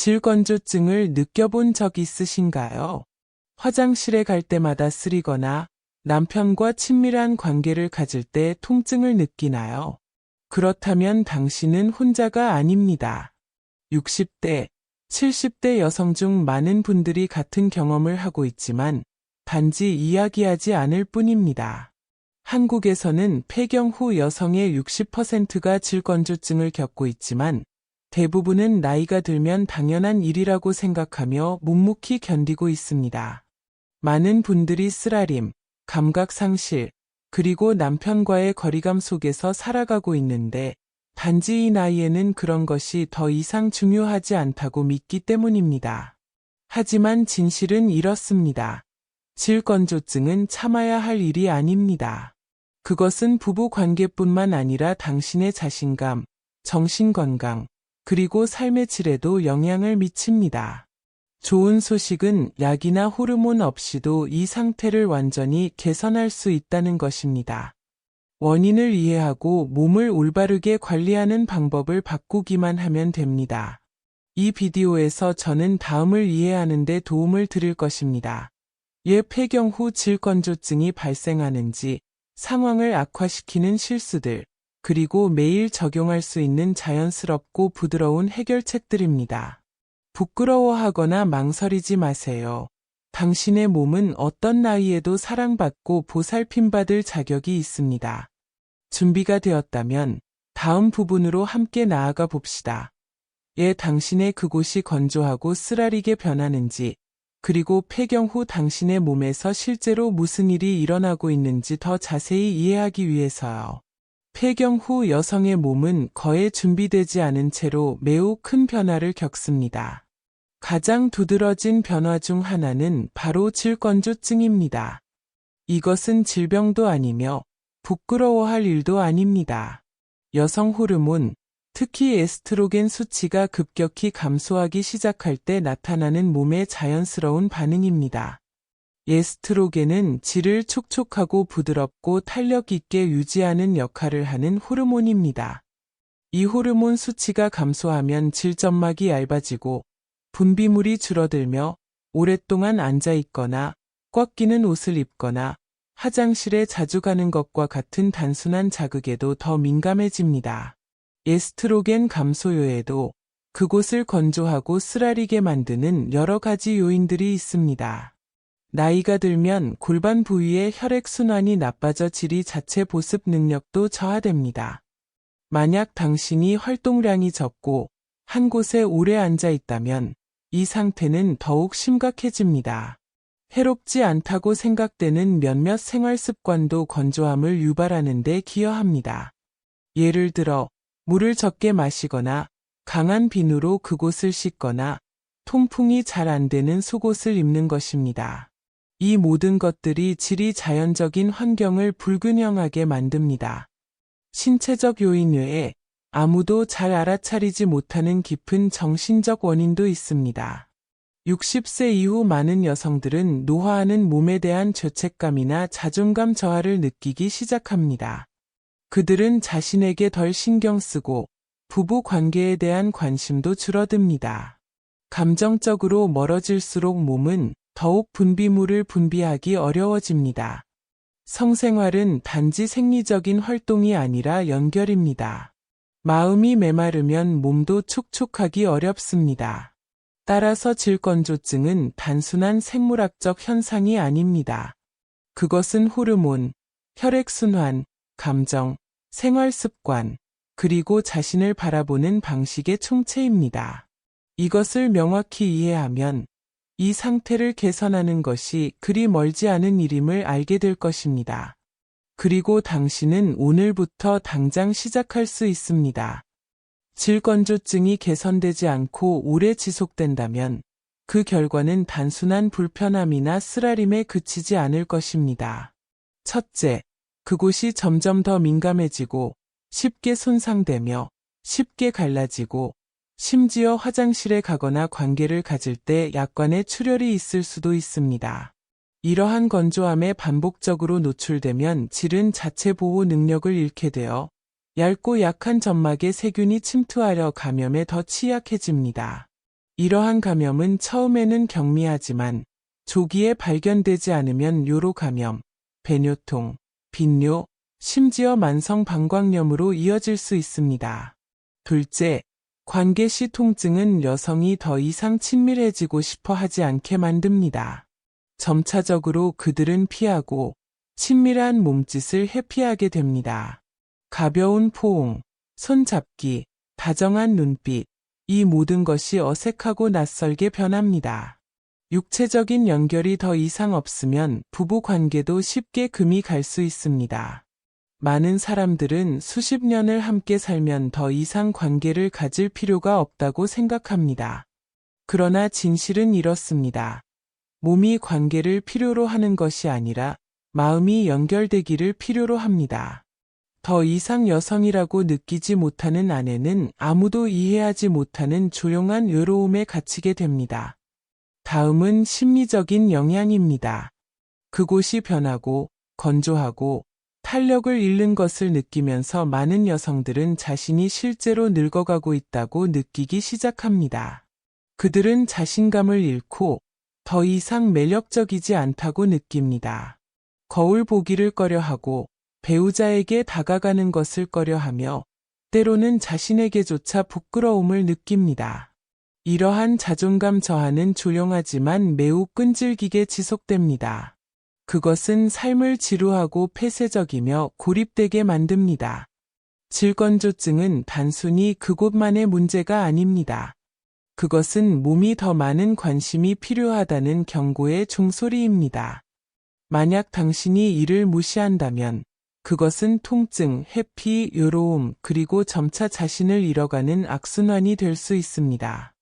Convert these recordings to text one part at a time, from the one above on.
질건조증을 느껴본 적 있으신가요? 화장실에 갈 때마다 쓰리거나 남편과 친밀한 관계를 가질 때 통증을 느끼나요? 그렇다면 당신은 혼자가 아닙니다. 60대, 70대 여성 중 많은 분들이 같은 경험을 하고 있지만 단지 이야기하지 않을 뿐입니다. 한국에서는 폐경 후 여성의 60%가 질건조증을 겪고 있지만 대부분은 나이가 들면 당연한 일이라고 생각하며 묵묵히 견디고 있습니다. 많은 분들이 쓰라림, 감각 상실, 그리고 남편과의 거리감 속에서 살아가고 있는데 단지 이 나이에는 그런 것이 더 이상 중요하지 않다고 믿기 때문입니다. 하지만 진실은 이렇습니다. 질건조증은 참아야 할 일이 아닙니다. 그것은 부부 관계뿐만 아니라 당신의 자신감, 정신건강, 그리고 삶의 질에도 영향을 미칩니다. 좋은 소식은 약이나 호르몬 없이도 이 상태를 완전히 개선할 수 있다는 것입니다. 원인을 이해하고 몸을 올바르게 관리하는 방법을 바꾸기만 하면 됩니다. 이 비디오에서 저는 다음을 이해하는 데 도움을 드릴 것입니다. 예 폐경 후 질건조증이 발생하는지, 상황을 악화시키는 실수들, 그리고 매일 적용할 수 있는 자연스럽고 부드러운 해결책들입니다. 부끄러워하거나 망설이지 마세요. 당신의 몸은 어떤 나이에도 사랑받고 보살핌받을 자격이 있습니다. 준비가 되었다면 다음 부분으로 함께 나아가 봅시다. 예, 당신의 그곳이 건조하고 쓰라리게 변하는지, 그리고 폐경 후 당신의 몸에서 실제로 무슨 일이 일어나고 있는지 더 자세히 이해하기 위해서요. 폐경 후 여성의 몸은 거의 준비되지 않은 채로 매우 큰 변화를 겪습니다. 가장 두드러진 변화 중 하나는 바로 질건조증입니다. 이것은 질병도 아니며 부끄러워할 일도 아닙니다. 여성 호르몬, 특히 에스트로겐 수치가 급격히 감소하기 시작할 때 나타나는 몸의 자연스러운 반응입니다. 에스트로겐은 질을 촉촉하고 부드럽고 탄력 있게 유지하는 역할을 하는 호르몬입니다. 이 호르몬 수치가 감소하면 질점막이 얇아지고 분비물이 줄어들며 오랫동안 앉아 있거나 꽉 끼는 옷을 입거나 화장실에 자주 가는 것과 같은 단순한 자극에도 더 민감해집니다. 에스트로겐 감소요에도 그곳을 건조하고 쓰라리게 만드는 여러 가지 요인들이 있습니다. 나이가 들면 골반 부위의 혈액순환이 나빠져 질이 자체 보습 능력도 저하됩니다. 만약 당신이 활동량이 적고 한 곳에 오래 앉아 있다면 이 상태는 더욱 심각해집니다. 해롭지 않다고 생각되는 몇몇 생활 습관도 건조함을 유발하는 데 기여합니다. 예를 들어 물을 적게 마시거나 강한 비누로 그곳을 씻거나 통풍이 잘 안 되는 속옷을 입는 것입니다. 이 모든 것들이 질이 자연적인 환경을 불균형하게 만듭니다. 신체적 요인 외에 아무도 잘 알아차리지 못하는 깊은 정신적 원인도 있습니다. 60세 이후 많은 여성들은 노화하는 몸에 대한 죄책감이나 자존감 저하를 느끼기 시작합니다. 그들은 자신에게 덜 신경 쓰고 부부 관계에 대한 관심도 줄어듭니다. 감정적으로 멀어질수록 몸은 더욱 분비물을 분비하기 어려워집니다. 성생활은 단지 생리적인 활동이 아니라 연결입니다. 마음이 메마르면 몸도 촉촉하기 어렵습니다. 따라서 질건조증은 단순한 생물학적 현상이 아닙니다. 그것은 호르몬, 혈액순환, 감정, 생활 습관, 그리고 자신을 바라보는 방식의 총체입니다. 이것을 명확히 이해하면 이 상태를 개선하는 것이 그리 멀지 않은 일임을 알게 될 것입니다. 그리고 당신은 오늘부터 당장 시작할 수 있습니다. 질건조증이 개선되지 않고 오래 지속된다면 그 결과는 단순한 불편함이나 쓰라림에 그치지 않을 것입니다. 첫째, 그곳이 점점 더 민감해지고 쉽게 손상되며 쉽게 갈라지고 심지어 화장실에 가거나 관계를 가질 때 약관의 출혈이 있을 수도 있습니다. 이러한 건조함에 반복적으로 노출되면 질은 자체 보호 능력을 잃게 되어 얇고 약한 점막에 세균이 침투하려 감염에 더 취약해집니다. 이러한 감염은 처음에는 경미하지만 조기에 발견되지 않으면 요로 감염, 배뇨통, 빈뇨, 심지어 만성 방광염으로 이어질 수 있습니다. 둘째, 관계 시 통증은 여성이 더 이상 친밀해지고 싶어 하지 않게 만듭니다. 점차적으로 그들은 피하고 친밀한 몸짓을 회피하게 됩니다. 가벼운 포옹, 손잡기, 다정한 눈빛, 이 모든 것이 어색하고 낯설게 변합니다. 육체적인 연결이 더 이상 없으면 부부 관계도 쉽게 금이 갈 수 있습니다. 많은 사람들은 수십 년을 함께 살면 더 이상 관계를 가질 필요가 없다고 생각합니다. 그러나 진실은 이렇습니다. 몸이 관계를 필요로 하는 것이 아니라 마음이 연결되기를 필요로 합니다. 더 이상 여성이라고 느끼지 못하는 아내는 아무도 이해하지 못하는 조용한 외로움에 갇히게 됩니다. 다음은 심리적인 영향입니다. 그곳이 변하고 건조하고 탄력을 잃는 것을 느끼면서 많은 여성들은 자신이 실제로 늙어가고 있다고 느끼기 시작합니다. 그들은 자신감을 잃고 더 이상 매력적이지 않다고 느낍니다. 거울 보기를 꺼려하고 배우자에게 다가가는 것을 꺼려하며 때로는 자신에게조차 부끄러움을 느낍니다. 이러한 자존감 저하는 조용하지만 매우 끈질기게 지속됩니다. 그것은 삶을 지루하고 폐쇄적이며 고립되게 만듭니다. 질건조증은 단순히 그곳만의 문제가 아닙니다. 그것은 몸이 더 많은 관심이 필요하다는 경고의 종소리입니다. 만약 당신이 이를 무시한다면 그것은 통증, 회피, 요로움, 그리고 점차 자신을 잃어가는 악순환이 될 수 있습니다.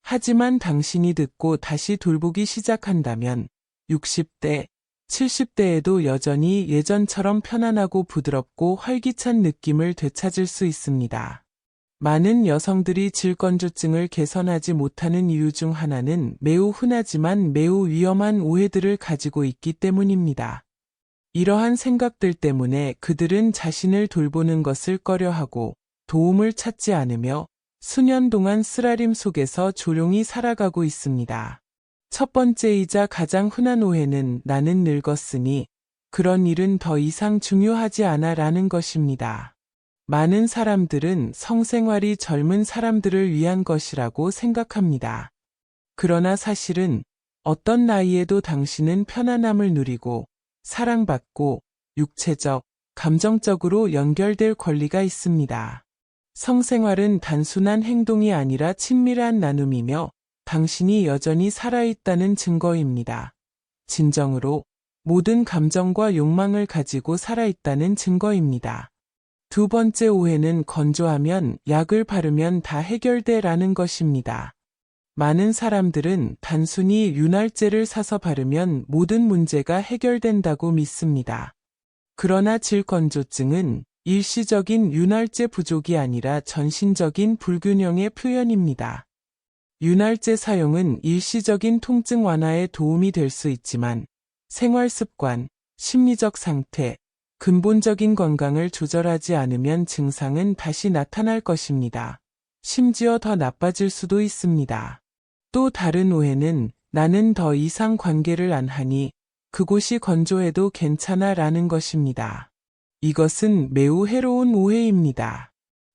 하지만 당신이 듣고 다시 돌보기 시작한다면 60대, 70대에도 여전히 예전처럼 편안하고 부드럽고 활기찬 느낌을 되찾을 수 있습니다. 많은 여성들이 질건조증을 개선하지 못하는 이유 중 하나는 매우 흔하지만 매우 위험한 오해들을 가지고 있기 때문입니다. 이러한 생각들 때문에 그들은 자신을 돌보는 것을 꺼려하고 도움을 찾지 않으며 수년 동안 쓰라림 속에서 조용히 살아가고 있습니다. 첫 번째이자 가장 흔한 오해는 나는 늙었으니 그런 일은 더 이상 중요하지 않아 라는 것입니다. 많은 사람들은 성생활이 젊은 사람들을 위한 것이라고 생각합니다. 그러나 사실은 어떤 나이에도 당신은 편안함을 누리고 사랑받고 육체적, 감정적으로 연결될 권리가 있습니다. 성생활은 단순한 행동이 아니라 친밀한 나눔이며 당신이 여전히 살아있다는 증거입니다. 진정으로 모든 감정과 욕망을 가지고 살아있다는 증거입니다. 두 번째 오해는 건조하면 약을 바르면 다 해결돼라는 것입니다. 많은 사람들은 단순히 윤활제를 사서 바르면 모든 문제가 해결된다고 믿습니다. 그러나 질건조증은 일시적인 윤활제 부족이 아니라 전신적인 불균형의 표현입니다. 윤활제 사용은 일시적인 통증 완화에 도움이 될 수 있지만 생활 습관, 심리적 상태, 근본적인 건강을 조절하지 않으면 증상은 다시 나타날 것입니다. 심지어 더 나빠질 수도 있습니다. 또 다른 오해는 나는 더 이상 관계를 안 하니 그곳이 건조해도 괜찮아 라는 것입니다. 이것은 매우 해로운 오해입니다.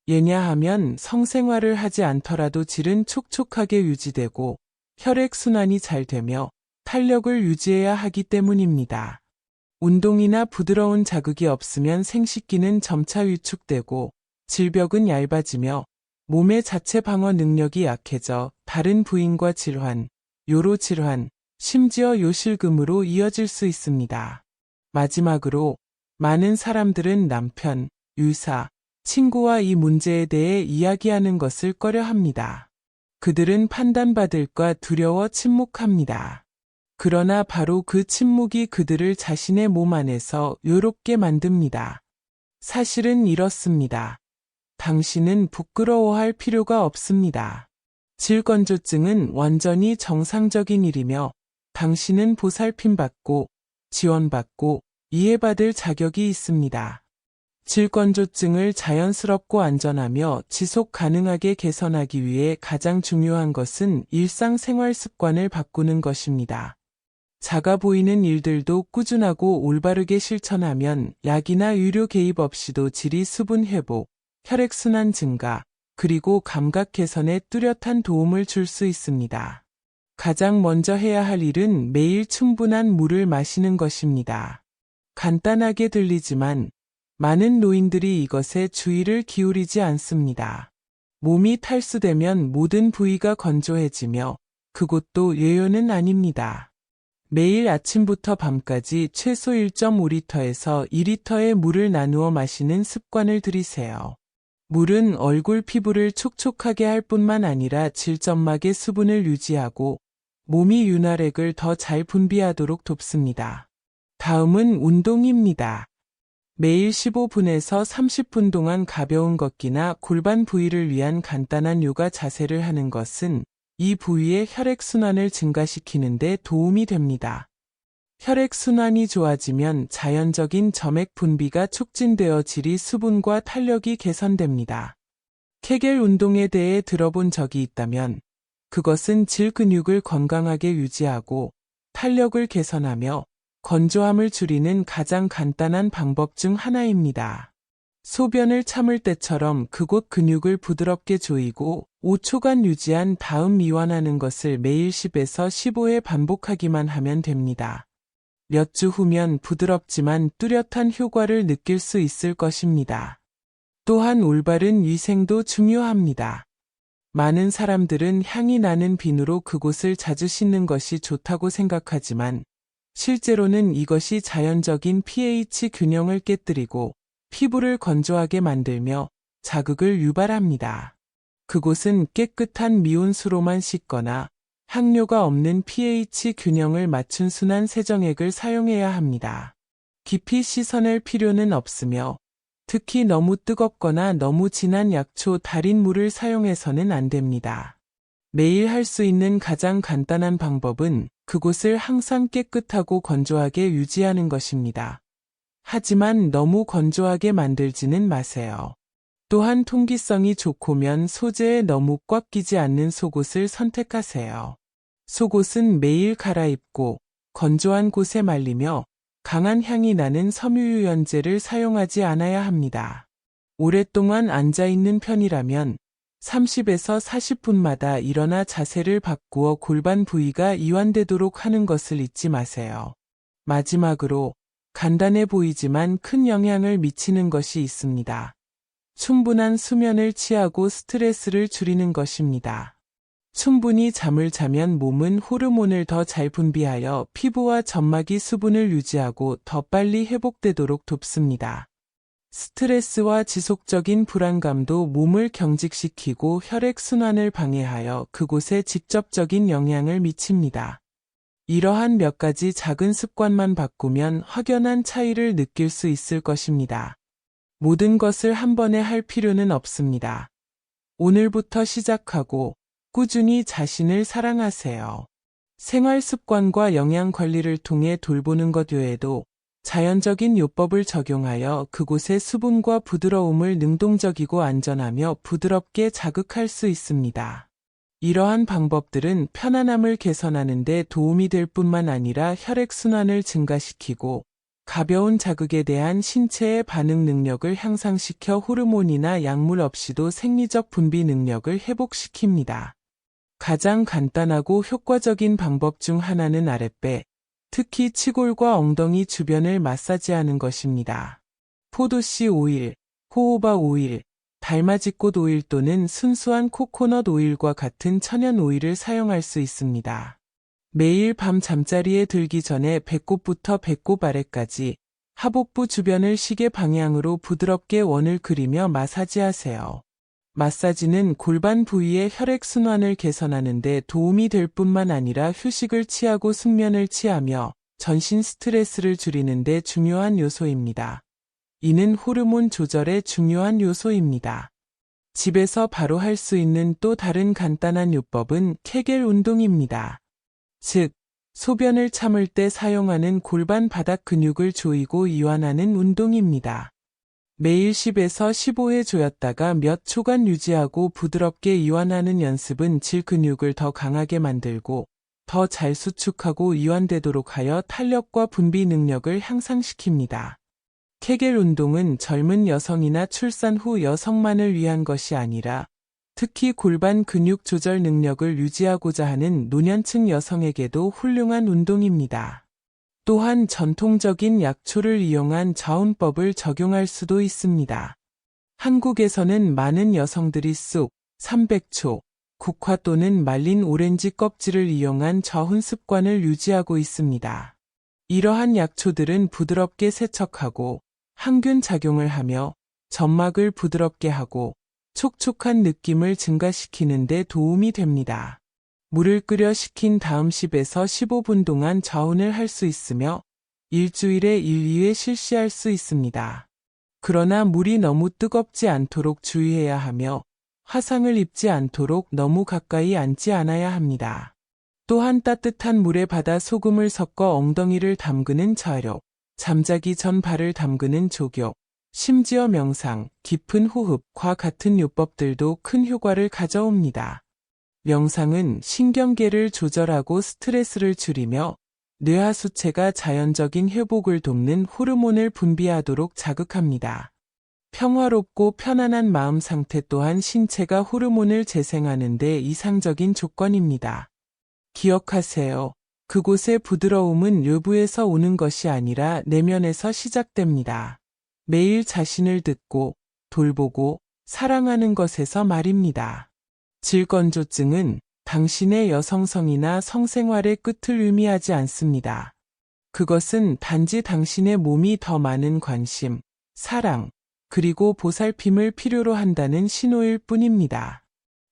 예냐하면 성생활을 하지 않더라도 질은 촉촉하게 유지되고 혈액순환이 잘 되며 탄력을 유지해야 하기 때문입니다. 운동이나 부드러운 자극이 없으면 생식기는 점차 위축되고 질벽은 얇아지며 몸의 자체 방어 능력이 약해져 다른 부인과 질환, 요로 질환, 심지어 요실금으로 이어질 수 있습니다. 마지막으로 많은 사람들은 남편, 유사, 친구와 이 문제에 대해 이야기하는 것을 꺼려 합니다. 그들은 판단받을까 두려워 침묵합니다. 그러나 바로 그 침묵이 그들을 자신의 몸 안에서 요롭게 만듭니다. 사실은 이렇습니다. 당신은 부끄러워할 필요가 없습니다. 질건조증은 완전히 정상적인 일이며 당신은 보살핌 받고 지원받고 이해받을 자격이 있습니다. 질건조증을 자연스럽고 안전하며 지속 가능하게 개선하기 위해 가장 중요한 것은 일상생활 습관을 바꾸는 것입니다. 작아 보이는 일들도 꾸준하고 올바르게 실천하면 약이나 의료 개입 없이도 질이 수분 회복, 혈액순환 증가, 그리고 감각 개선에 뚜렷한 도움을 줄 수 있습니다. 가장 먼저 해야 할 일은 매일 충분한 물을 마시는 것입니다. 간단하게 들리지만 많은 노인들이 이것에 주의를 기울이지 않습니다. 몸이 탈수되면 모든 부위가 건조해지며 그것도 예요는 아닙니다. 매일 아침부터 밤까지 최소 1.5리터에서 2리터의 물을 나누어 마시는 습관을 들이세요. 물은 얼굴 피부를 촉촉하게 할 뿐만 아니라 질점막의 수분을 유지하고 몸이 윤활액을 더 잘 분비하도록 돕습니다. 다음은 운동입니다. 매일 15분에서 30분 동안 가벼운 걷기나 골반 부위를 위한 간단한 요가 자세를 하는 것은 이 부위의 혈액순환을 증가시키는 데 도움이 됩니다. 혈액순환이 좋아지면 자연적인 점액 분비가 촉진되어 질이 수분과 탄력이 개선됩니다. 케겔 운동에 대해 들어본 적이 있다면 그것은 질 근육을 건강하게 유지하고 탄력을 개선하며 건조함을 줄이는 가장 간단한 방법 중 하나입니다. 소변을 참을 때처럼 그곳 근육을 부드럽게 조이고 5초간 유지한 다음 미완하는 것을 매일 10에서 15회 반복하기만 하면 됩니다. 몇 주 후면 부드럽지만 뚜렷한 효과를 느낄 수 있을 것입니다. 또한 올바른 위생도 중요합니다. 많은 사람들은 향이 나는 비누로 그곳을 자주 씻는 것이 좋다고 생각하지만 실제로는 이것이 자연적인 pH 균형을 깨뜨리고 피부를 건조하게 만들며 자극을 유발합니다. 그곳은 깨끗한 미온수로만 씻거나 향료가 없는 pH 균형을 맞춘 순한 세정액을 사용해야 합니다. 깊이 씻어낼 필요는 없으며 특히 너무 뜨겁거나 너무 진한 약초 달인 물을 사용해서는 안 됩니다. 매일 할 수 있는 가장 간단한 방법은 그곳을 항상 깨끗하고 건조하게 유지하는 것입니다. 하지만 너무 건조하게 만들지는 마세요. 또한 통기성이 좋고면 소재에 너무 꽉 끼지 않는 속옷을 선택하세요. 속옷은 매일 갈아입고 건조한 곳에 말리며 강한 향이 나는 섬유유연제를 사용하지 않아야 합니다. 오랫동안 앉아있는 편이라면 30에서 40분마다 일어나 자세를 바꾸어 골반 부위가 이완되도록 하는 것을 잊지 마세요. 마지막으로 간단해 보이지만 큰 영향을 미치는 것이 있습니다. 충분한 수면을 취하고 스트레스를 줄이는 것입니다. 충분히 잠을 자면 몸은 호르몬을 더 잘 분비하여 피부와 점막이 수분을 유지하고 더 빨리 회복되도록 돕습니다. 스트레스와 지속적인 불안감도 몸을 경직시키고 혈액순환을 방해하여 그곳에 직접적인 영향을 미칩니다. 이러한 몇 가지 작은 습관만 바꾸면 확연한 차이를 느낄 수 있을 것입니다. 모든 것을 한 번에 할 필요는 없습니다. 오늘부터 시작하고 꾸준히 자신을 사랑하세요. 생활 습관과 영양 관리를 통해 돌보는 것 외에도 자연적인 요법을 적용하여 그곳의 수분과 부드러움을 능동적이고 안전하며 부드럽게 자극할 수 있습니다. 이러한 방법들은 편안함을 개선하는 데 도움이 될 뿐만 아니라 혈액순환을 증가시키고 가벼운 자극에 대한 신체의 반응 능력을 향상시켜 호르몬이나 약물 없이도 생리적 분비 능력을 회복시킵니다. 가장 간단하고 효과적인 방법 중 하나는 아랫배, 특히 치골과 엉덩이 주변을 마사지하는 것입니다. 포도씨 오일, 호호바 오일, 달맞이꽃 오일 또는 순수한 코코넛 오일과 같은 천연 오일을 사용할 수 있습니다. 매일 밤 잠자리에 들기 전에 배꼽부터 배꼽 아래까지 하복부 주변을 시계 방향으로 부드럽게 원을 그리며 마사지하세요. 마사지는 골반 부위의 혈액순환을 개선하는 데 도움이 될 뿐만 아니라 휴식을 취하고 숙면을 취하며 전신 스트레스를 줄이는 데 중요한 요소입니다. 이는 호르몬 조절의 중요한 요소입니다. 집에서 바로 할 수 있는 또 다른 간단한 요법은 케겔 운동입니다. 즉, 소변을 참을 때 사용하는 골반 바닥 근육을 조이고 이완하는 운동입니다. 매일 10에서 15회 조였다가 몇 초간 유지하고 부드럽게 이완하는 연습은 질 근육을 더 강하게 만들고 더 잘 수축하고 이완되도록 하여 탄력과 분비 능력을 향상시킵니다. 케겔 운동은 젊은 여성이나 출산 후 여성만을 위한 것이 아니라 특히 골반 근육 조절 능력을 유지하고자 하는 노년층 여성에게도 훌륭한 운동입니다. 또한 전통적인 약초를 이용한 자운법을 적용할 수도 있습니다. 한국에서는 많은 여성들이 쑥, 300초, 국화 또는 말린 오렌지 껍질을 이용한 저훈 습관을 유지하고 있습니다. 이러한 약초들은 부드럽게 세척하고 항균 작용을 하며 점막을 부드럽게 하고 촉촉한 느낌을 증가시키는 데 도움이 됩니다. 물을 끓여 식힌 다음 10에서 15분 동안 저온을 할 수 있으며 일주일에 1, 2회 실시할 수 있습니다. 그러나 물이 너무 뜨겁지 않도록 주의해야 하며 화상을 입지 않도록 너무 가까이 앉지 않아야 합니다. 또한 따뜻한 물에 바다 소금을 섞어 엉덩이를 담그는 절욕, 잠자기 전 발을 담그는 조교, 심지어 명상, 깊은 호흡과 같은 요법들도 큰 효과를 가져옵니다. 명상은 신경계를 조절하고 스트레스를 줄이며 뇌하수체가 자연적인 회복을 돕는 호르몬을 분비하도록 자극합니다. 평화롭고 편안한 마음 상태 또한 신체가 호르몬을 재생하는 데 이상적인 조건입니다. 기억하세요. 그곳의 부드러움은 뇌부에서 오는 것이 아니라 내면에서 시작됩니다. 매일 자신을 듣고 돌보고 사랑하는 것에서 말입니다. 질건조증은 당신의 여성성이나 성생활의 끝을 의미하지 않습니다. 그것은 단지 당신의 몸이 더 많은 관심, 사랑, 그리고 보살핌을 필요로 한다는 신호일 뿐입니다.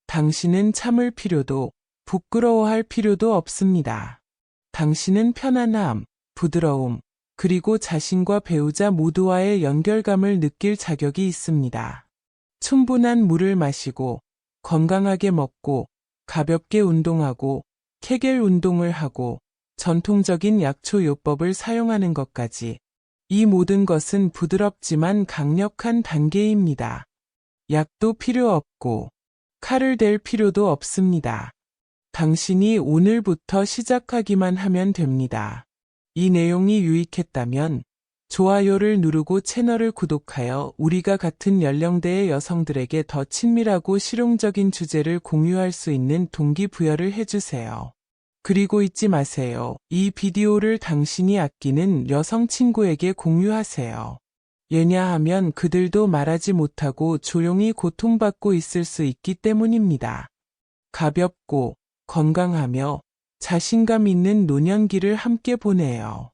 당신은 참을 필요도 부끄러워할 필요도 없습니다. 당신은 편안함, 부드러움, 그리고 자신과 배우자 모두와의 연결감을 느낄 자격이 있습니다. 충분한 물을 마시고 건강하게 먹고 가볍게 운동하고 케겔 운동을 하고 전통적인 약초 요법을 사용하는 것까지 이 모든 것은 부드럽지만 강력한 단계입니다. 약도 필요 없고 칼을 댈 필요도 없습니다. 당신이 오늘부터 시작하기만 하면 됩니다. 이 내용이 유익했다면 좋아요를 누르고 채널을 구독하여 우리가 같은 연령대의 여성들에게 더 친밀하고 실용적인 주제를 공유할 수 있는 동기부여를 해주세요. 그리고 잊지 마세요. 이 비디오를 당신이 아끼는 여성 친구에게 공유하세요. 왜냐하면 그들도 말하지 못하고 조용히 고통받고 있을 수 있기 때문입니다. 가볍고 건강하며 자신감 있는 노년기를 함께 보내요.